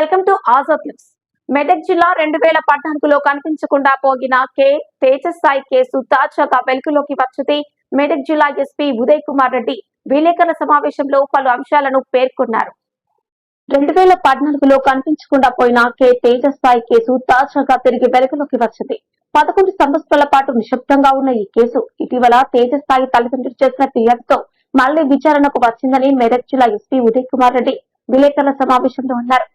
Welcome to Azad news. Medak జిల్లా రెండు వేల పద్నాలుగులో కనిపించకుండా పోగిన కె. తేజస్ సాయి కేసు తాజాగా వెలుగులోకి వచ్చింది. మెదక్ జిల్లా ఎస్పీ ఉదయ్ కుమార్ రెడ్డి విలేకరుల సమావేశంలో పలు అంశాలను పేర్కొన్నారు. రెండు వేల పద్నాలుగులో కనిపించకుండా పోయిన కె. తేజస్ సాయి కేసు తాజాగా తిరిగి వెలుగులోకి వచ్చింది. పదకొండు సంవత్సరాల పాటు నిశ్శబ్దంగా ఉన్న ఈ కేసు ఇటీవల తేజస్ సాయి తల్లిదండ్రులు చేసిన ఫిర్యాదుతో మళ్ళీ విచారణకు వచ్చిందని మెదక్ జిల్లా ఎస్పీ ఉదయ్ కుమార్ రెడ్డి విలేకరుల సమావేశంలో అన్నారు.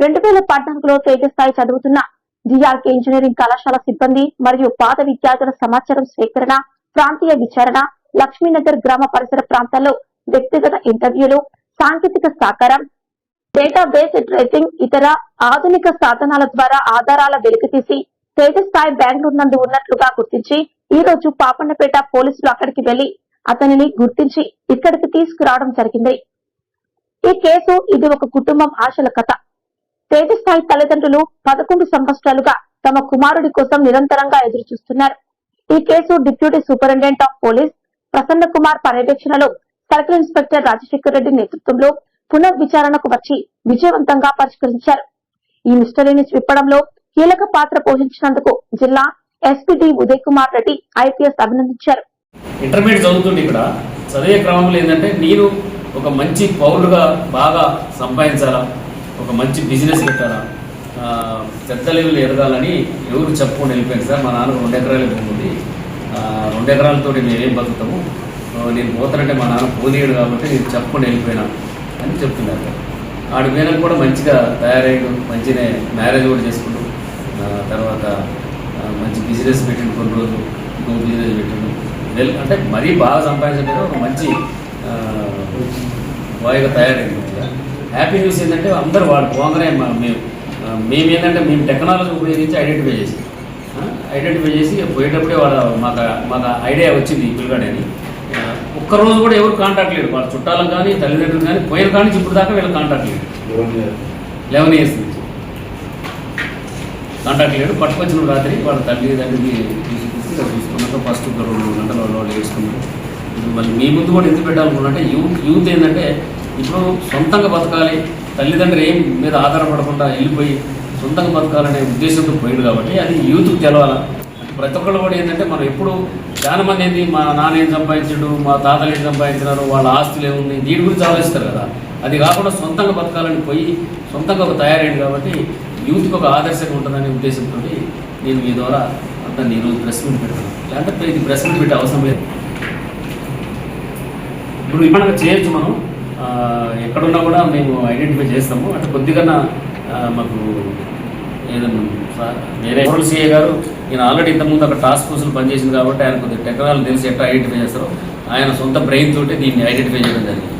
రెండు వేల పద్నాలుగులో తేజస్థాయి చదువుతున్న జిఆర్కే ఇంజనీరింగ్ కళాశాల సిబ్బంది మరియు పాత విద్యార్థుల సమాచారం సేకరణ ప్రాంతీయ విచారణ లక్ష్మీనగర్ గ్రామ పరిసర ప్రాంతాల్లో వ్యక్తిగత ఇంటర్వ్యూలు సాంకేతిక సహకారం డేటాబేస్ ట్రేసింగ్ ఇతర ఆధునిక సాధనాల ద్వారా ఆధారాల వెలికితీసి తేజస్థాయి బెంగళూరు నందు ఉన్నట్లుగా గుర్తించి ఈ రోజు పాపన్నపేట పోలీసులు అక్కడికి వెళ్ళి అతనిని గుర్తించి ఇక్కడికి తీసుకురావడం జరిగింది. ఈ కేసు ఇది ఒక కుటుంబం ఆశల కథ. తేజస్థాయి తల్లిదండ్రులు పదకొండు సంవత్సరాలుగా తమ కుమారుడి కోసం నిరంతరంగా ఎదురు చూస్తున్నారు ఈ case deputy superintendent of police Prasanna Kumar పర్యవేక్షణలో సర్కిల్ ఇన్స్పెక్టర్ రాజశేఖర్ రెడ్డి నేతృత్వంలో పునర్విచారణకు వచ్చి విజయవంతంగా పరిష్కరించారు. ఈ మిస్టరీని విప్పడంలో కీలక పాత్ర పోషించినందుకు జిల్లా ఎస్పీ ఉదయ్ కుమార్ రెడ్డి ఐపీఎస్ అభినందించారు. ఇంటర్మీడియట్ చదువుతుంది ఇక్కడ. చదివే క్రమంలో ఏంటంటే నేను ఒక మంచి పౌరుడుగా బాగా సంపాదించాలా? ఒక మంచి బిజినెస్ పెట్టాలా పెద్ద లెవెల్ ఎదగాలని ఎవరు చెప్పుకొని వెళ్ళిపోయింది సార్. మా నాన్న రెండు ఎకరాలు భూమి ఉంది. రెండు ఎకరాలతో మేమేం బతుకుతాము? నేను పోతానంటే మా నాన్న పోనీయడు కాబట్టి నేను చెప్పుకొని వెళ్ళిపోయినా అని చెప్తున్నారు సార్. ఆడి మీద కూడా మంచిగా తయారయ్యాడు మంచిగా మ్యారేజ్ కూడా చేసుకుంటూ తర్వాత మంచి బిజినెస్ పెట్టిండు కొన్ని రోజులు ఇంకో బిజినెస్ పెట్టిండు. వెల్ అంటే మరీ బాగా సంపాదించలేదు ఒక మంచి బాయ్గా తయారైంది. హ్యాపీ న్యూస్ ఏంటంటే అందరూ వాడు పోగానే మేము మేము ఏంటంటే మేము టెక్నాలజీ ఉపయోగించి ఐడెంటిఫై చేసి ఐడెంటిఫై చేసి పోయేటప్పుడే వాళ్ళ మాకు మాకు ఐడియా వచ్చింది ఈ పిల్లగాడని ఒక్కరోజు కూడా ఎవరు కాంటాక్ట్ లేడు వాళ్ళ చుట్టాలకు కానీ తల్లిదండ్రులు కానీ పోయిన కానీ ఇప్పుడు దాకా వీళ్ళకి కాంటాక్ట్ లేదు లెవెన్ ఇయర్స్ నుంచి. కాంటాక్ట్ లేడు పట్టుకొచ్చిన రాత్రి వాళ్ళ తల్లి తండ్రికి తీసుకొచ్చి ఇలా చూసుకున్నాక ఫస్ట్ ఒక రెండు గంటల వాళ్ళు వాళ్ళు వేసుకున్నారు మళ్ళీ మీ ముందు కూడా ఎందుకు పెట్టాలనుకున్నంటే యూత్ యూత్ ఏంటంటే ఇప్పుడు సొంతంగా బతకాలి. తల్లిదండ్రులు ఏం మీద ఆధారపడకుండా వెళ్ళిపోయి సొంతంగా బతకాలనే ఉద్దేశంతో పోయింది కాబట్టి అది యూత్కి తెలవాలా. ప్రతి ఒక్కళ్ళు కూడా ఏంటంటే మనం ఎప్పుడు చాలా మంది ఏంది మా నాన్న ఏం సంపాదించాడు మా తాతలు ఏం సంపాదించినారు వాళ్ళ ఆస్తులు ఏముంది దీని గురించి ఆలోచిస్తారు కదా. అది కాకుండా సొంతంగా బతకాలని పోయి సొంతంగా ఒక తయారైంది కాబట్టి యూత్కి ఒక ఆదర్శంగా ఉంటుందనే ఉద్దేశంతో నేను మీ ద్వారా అంతా నేను ప్రెస్ మీట్ పెడతాను. లేదంటే ఇది ప్రెస్ మీట్ పెట్టే అవసరం లేదు. ఇప్పుడు ఇప్పటిగా చేయొచ్చు మనం. ఎక్కడున్నా కూడా మేము ఐడెంటిఫై చేస్తాము. అంటే కొద్దిగా మాకు ఏదన్నా సా- వేరే సీఏ గారు ఈయన ఆల్రెడీ ఇంతకుముందు అక్కడ టాస్క్ ఫోర్స్లు పనిచేసింది కాబట్టి ఆయన కొద్దిగా టెక్నాలజీ తెలిసి ఎట్లా ఐడెంటిఫై చేస్తారో ఆయన సొంత బ్రెయిన్ తోటి దీన్ని ఐడెంటిఫై చేయడం జరిగింది.